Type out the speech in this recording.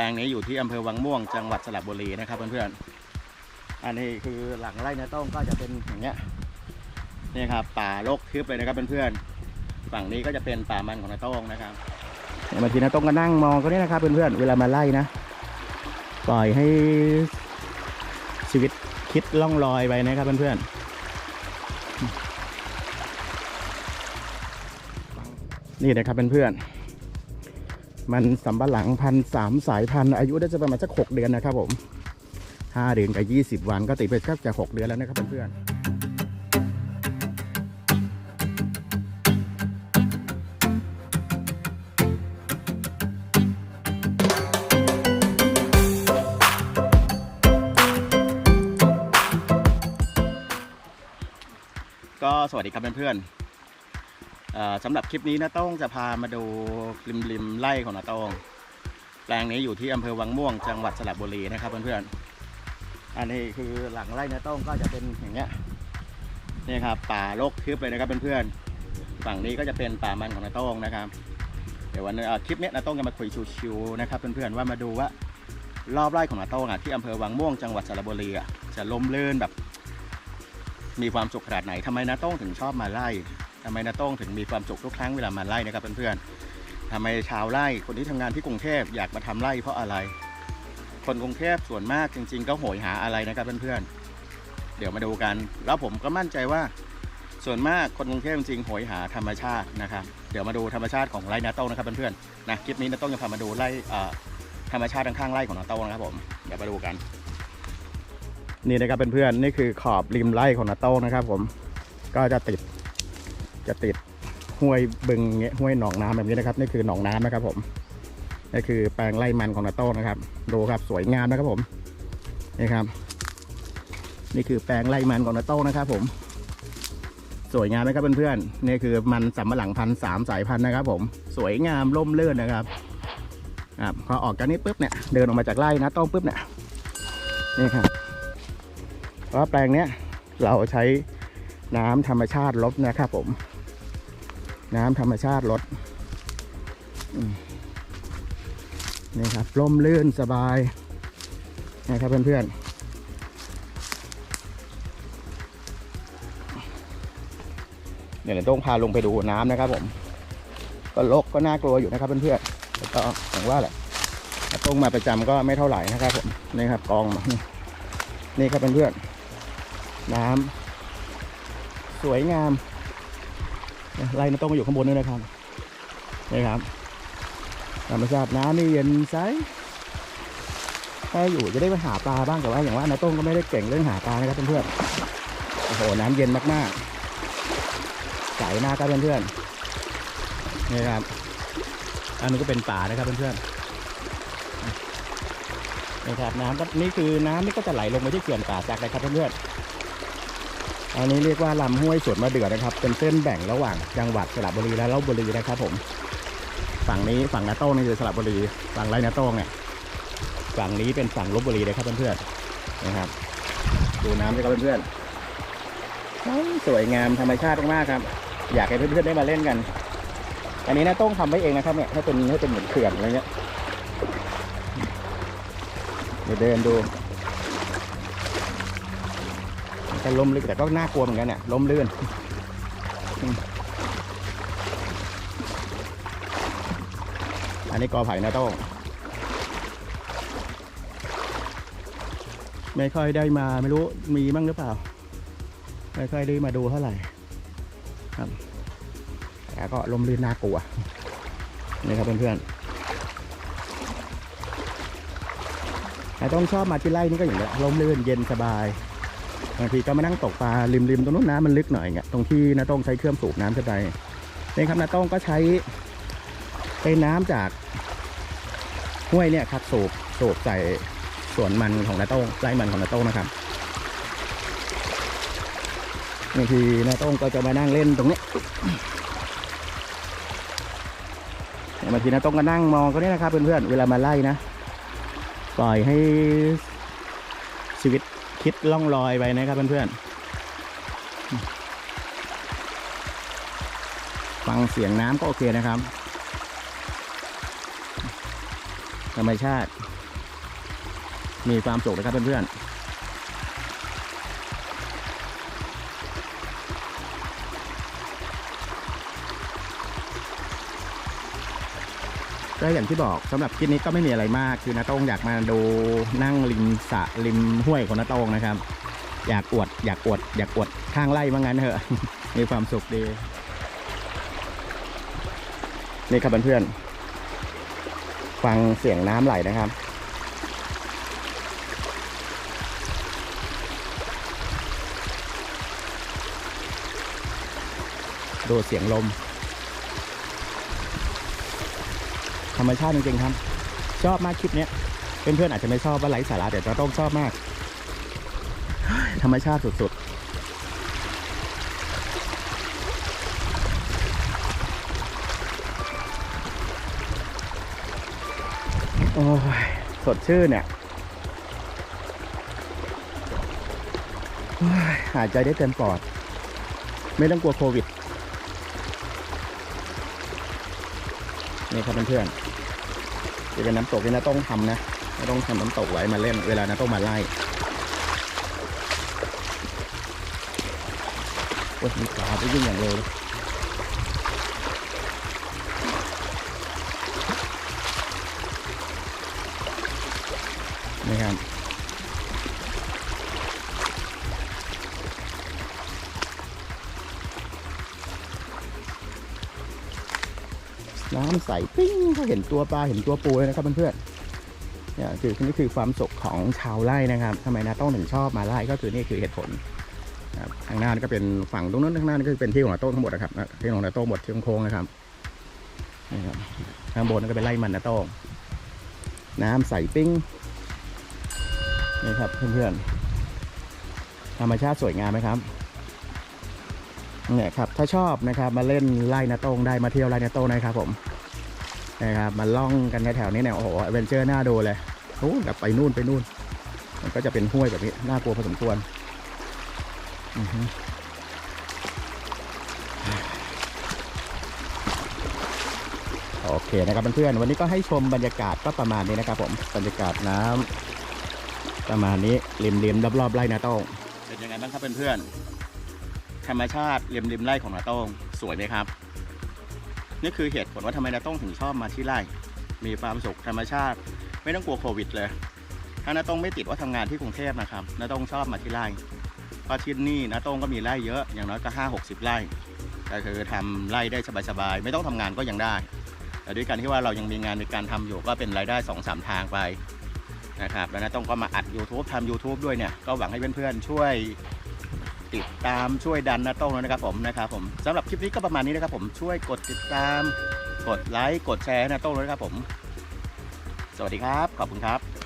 ลงนี้อยู่ที่อำเภอวังม่วงจังหวัดสระบุรีนะครับเพื่อนๆอันนี้คือหลังไร่นาต้องก็จะเป็นอย่างเงี้ยนี่ครับป่ารกทึบเลยนะครับเพื่อนๆฝั่งนี้ก็จะเป็นป่ามันของนาต้องนะครับบางทีนาต้องก็นั่งมองก็นี่นะครับเพื่อนๆเวลามาไล่นะ ปล่อยให้ชีวิตคิดล่องลอยไปนะครับเพื่อนๆนี่นะครับเพื่อนๆ มันสำปะหลังพันสามสายพันธุ์อายุได้จะประมาณสักหกเดือนนะครับผมห้าเดือนกับยี่สิบวันก็ติดไปก็จะหกเดือนแล้วนะครับเพื่อนๆก็สวัสดีครับเพื่อนๆ สำหรับคลิปนี้นะต้องจะพามาดูริมริมไร่ของนาต้องแปลงนี้อยู่ที่อำเภอวังม่วงจังหวัดสระบุรีนะครับเพื่อนๆอันนี้คือหลังไร่นาต้องก็จะเป็นอย่างเงี้ยนี่ครับป่ารกทึบเลยนะครับเพื่อนๆฝั่งนี้ก็จะเป็นป่ามันของนาต้องนะครับเดี๋ยววันนี้คลิปนี้นาต้องจะมาคุยชิวๆนะครับเพื่อนๆว่ามาดูว่ารอบไร่ของนาต้องอะที่อำเภอวังม่วงจังหวัดสระบุรีอะจะล้มเลื่นแบบ มีความสุขขนาดไหนทำไมนาต้องถึงชอบมาไล่ ทำไมนาต้องถึงมีความสุขทุกครั้งเวลามาไล่นะครับเพื่อนๆทำไมชาวไร่คนที่ทำงานที่กรุงเทพอยากมาทำไร่เพราะอะไร คนกรุงเทพส่วนมากจริง ๆ ก็โหยหาอะไรนะครับเพื่อนๆเดี๋ยวมาดูกัน แล้วผมก็มั่นใจว่า ส่วนมากคนกรุงเทพจริงๆโหยหาธรรมชาตินะครับ เดี๋ยวมาดูธรรมชาติของไร่นาโต้งนะครับเพื่อนๆนะคลิปนี้นาโต้งจะพามาดูไร่ธรรมชาติข้างๆไร่ของนาโต้งนะครับผมเดี๋ยวมาดูกันนี่นะครับเพื่อนๆนี่คือขอบริมไร่ของนาโต้งนะครับผมก็จะติด จะติดห้วยบึงเงี้ยห้วยหนองน้ำแบบนี้นะครับนี่คือหนองน้ำนะครับผมนี่คือแปลงไร่มันของนาโต้นะครับดูครับสวยงามนะครับผมนี่ครับ นี่คือแปลงไร่มันของนาโต้นะครับ ผม สวยงามไหมครับเพื่อนๆนี่คือมันสำปะหลังพันสามสายพันธุ์นะครับ ผมสวยงามร่มเรื่นนะครับครับพอออกจากนี้ปุ๊บเนี่ยเดินออกมาจากไร่นะต้องปุ๊บเนี่ยนี่ครับเพราะแปลงเนี้ยเราใช้น้ำธรรมชาติลดนะครับผม น้ำธรรมชาติลดนี่ครับร่มรื่นสบายนะครับเพื่อนๆเดี๋ยวต้องพาลงไปดูน้ำนะครับผม ก็ลกก็น่ากลัวอยู่นะครับเพื่อนๆแต่ก็อย่างว่าแหละถ้าต้องมาประจำก็ไม่เท่าไหร่นะครับผมนี่ครับกองมานี่ครับเพื่อนๆน้ำสวยงาม ไล่น้ำต้องมาอยู่ข้างบนนี่นะครับนี่ครับธรรมชาติน้ำนี่เย็นใสถ้าอยู่จะได้ไปหาปลาบ้างแต่ว่าอย่างว่าน้าต้งก็ไม่ได้เก่งเรื่องหาปลานะครับเพื่อนๆโอ้โหน้ำเย็นมากๆใสมากครับเพื่อนๆนี่ครับอันนี้ก็เป็นป่านะครับเพื่อนๆนี่ครับน้ำนี่คือน้ำนี่ก็จะไหลลงไปที่เขื่อนป่าจักนะครับเพื่อนๆ อันนี้เรียกว่าลำห้วยสวนมะเดื่อนะครับ เป็นเส้นแบ่งระหว่างจังหวัดสระบุรีและลบบุรีนะครับผมฝั่งนี้ฝั่งนาโต้งนี่คือสระบุรีฝั่งไรนาโต้งเนี่ยฝั่งนี้เป็นฝั่งลบบุรีนะครับเพื่อนๆนะครับดูน้ำด้วยครับเพื่อนๆสวยงามธรรมชาติมากๆครับ อยากให้เพื่อนๆได้มาเล่นกัน อันนี้นาโต้งทำไว้เองนะครับเนี่ยให้เป็นให้เป็นเหมือนเขื่อนอะไรเงี้ยเดินดู ก็ล้มลึกแต่ก็น่ากลัวเหมือนกันเนี่ยล้มลื่นอันนี้กอไผ่นาโต้งไม่ค่อยได้มาไม่รู้มีบ้างหรือเปล่า ไม่ค่อยได้มาดูเท่าไหร่ครับแต่ก็ลมลื่นน่ากลัวนี่ครับเพื่อนๆแต่ต้องชอบมาที่ไร่นี่ก็อย่างเงี้ยลมลื่นเย็นสบาย บางทีก็มานั่งตกปลาริมๆตรงนู้นน้ำมันลึกหน่อยเงี้ยตรงที่นาต้องใช้เครื่องสูบน้ำขึ้นไปนี่ครับนาต้องก็ใช้เป็นน้ำจากห้วยเนี่ยครับสูบสูบใส่สวนมันของนาต้องไร่มันของนาต้องนะครับบางทีนาต้องก็จะมานั่งเล่นตรงเนี้ยบางทีนาต้องก็นั่งมองก็เนี่ยนะครับเพื่อนๆเวลามาไล่นะปล่อยให้ชีวิต คิดล่องลอยไปนะครับเพื่อนๆ ฟังเสียงน้ำก็โอเคนะครับ ธรรมชาติ มีความสุขนะครับเพื่อนๆ ก็อย่างที่บอกสำหรับคลิปนี้ก็ไม่มีอะไรมาก คือนาโต้งอยากมาดูนั่งริมสะริมห้วยของนาโต้งนะครับ อยากอวด อยากอวด อยากอวดข้างไร่ว่างั้นเถอะ มีความสุขดี นี่ครับเพื่อนๆฟังเสียงน้ำไหลนะครับดูเสียงลม ธรรมชาติจริงๆครับ ชอบมากคลิปเนี้ยเพื่อนๆอาจจะไม่ชอบว่าไร้สาระแต่เราต้องชอบมาก ธรรมชาติสุดๆโอ้ยสดชื่นเนี่ยโอ้ยหายใจได้เต็มปอด ไม่ต้องกลัวโควิด นี่ครับเพื่อนๆจะเป็นน้ำตกที่น้าต้องทำนะไม่ต้องทำน้ำตกไว้มาเล่นเวลาน้าต้องมาไล่โอ้ยมีปลาไปยิ่งอย่างเร็วเลยนี่ครับ น้ำใสปิ้งก็เห็นตัวปลาเห็นตัวปูเลยนะครับเพื่อนๆเนี่ยคือนี่คือความสุขของชาวไร่นะครับทำไมนะต้องถึงชอบมาไล่ก็คือนี่คือเหตุผลทางหน้านี่ก็เป็นฝั่งตรงนั้นทางหน้านี่ก็เป็นที่ของนาโต้งทั้งหมดนะครับที่ของนาโต้งหมดที่โค้งนะครับนี่ครับข้างบนนั่นก็เป็นไร่มันนาโต้งน้ำใสปิ้งนี่ครับเพื่อนๆธรรมชาติสวยงามไหมครับ เนี่ยครับถ้าชอบนะครับมาเล่นไร่นาโต้งได้มาเที่ยวไร่นาโต้งนะครับผมนะครับมาล่องกันแถวๆนี้เนี่ยโอ้โหเวนเจอร์น่าดูเลยโอ้แบบไปนู่นไปนู่น มันก็จะเป็นห้วยแบบนี้น่ากลัวพอสมควรโอเคนะครับเพื่อนๆวันนี้ก็ให้ชมบรรยากาศก็ประมาณนี้นะครับ ผมบรรยากาศน้ำประมาณนี้ริมๆรอบๆไร่นาโต้งเป็นยังไงบ้างครับเพื่อนๆ ธรรมชาติริมๆไร่ของนาโต้งสวยไหมครับ นี่คือเหตุผลว่าทำไมนาโต้งถึงชอบมาที่ไร่ มีความสุขธรรมชาติ ไม่ต้องกลัวโควิดเลย ถ้านาโต้งไม่ติดว่าทำงานที่กรุงเทพนะครับนาโต้งชอบมาที่ไร่เพราะที่นี่นะโต้งก็มีไร่เยอะอย่างน้อยก็ห้าหกสิบไร่ก็คือทำไร่ได้สบายๆไม่ต้องทำงานก็ยังได้ แต่ด้วยการที่ว่าเรายังมีงานในการทำอยู่ก็เป็นรายได้2อสามทางไปนะครับแล้วนะต้องก็มาอัด YouTube ทำ YouTube ด้วยเนี่ย ก็หวังให้เพื่อนๆ ช่วย ติดตามช่วยดันนะโต้งแล้วนะครับผมนะครับผมสำหรับคลิปนี้ก็ประมาณนี้นะครับผมช่วยกดติดตาม กดไลค์กดแชร์ให้นะโต้งแล้วนะครับผม สวัสดีครับ ขอบคุณครับ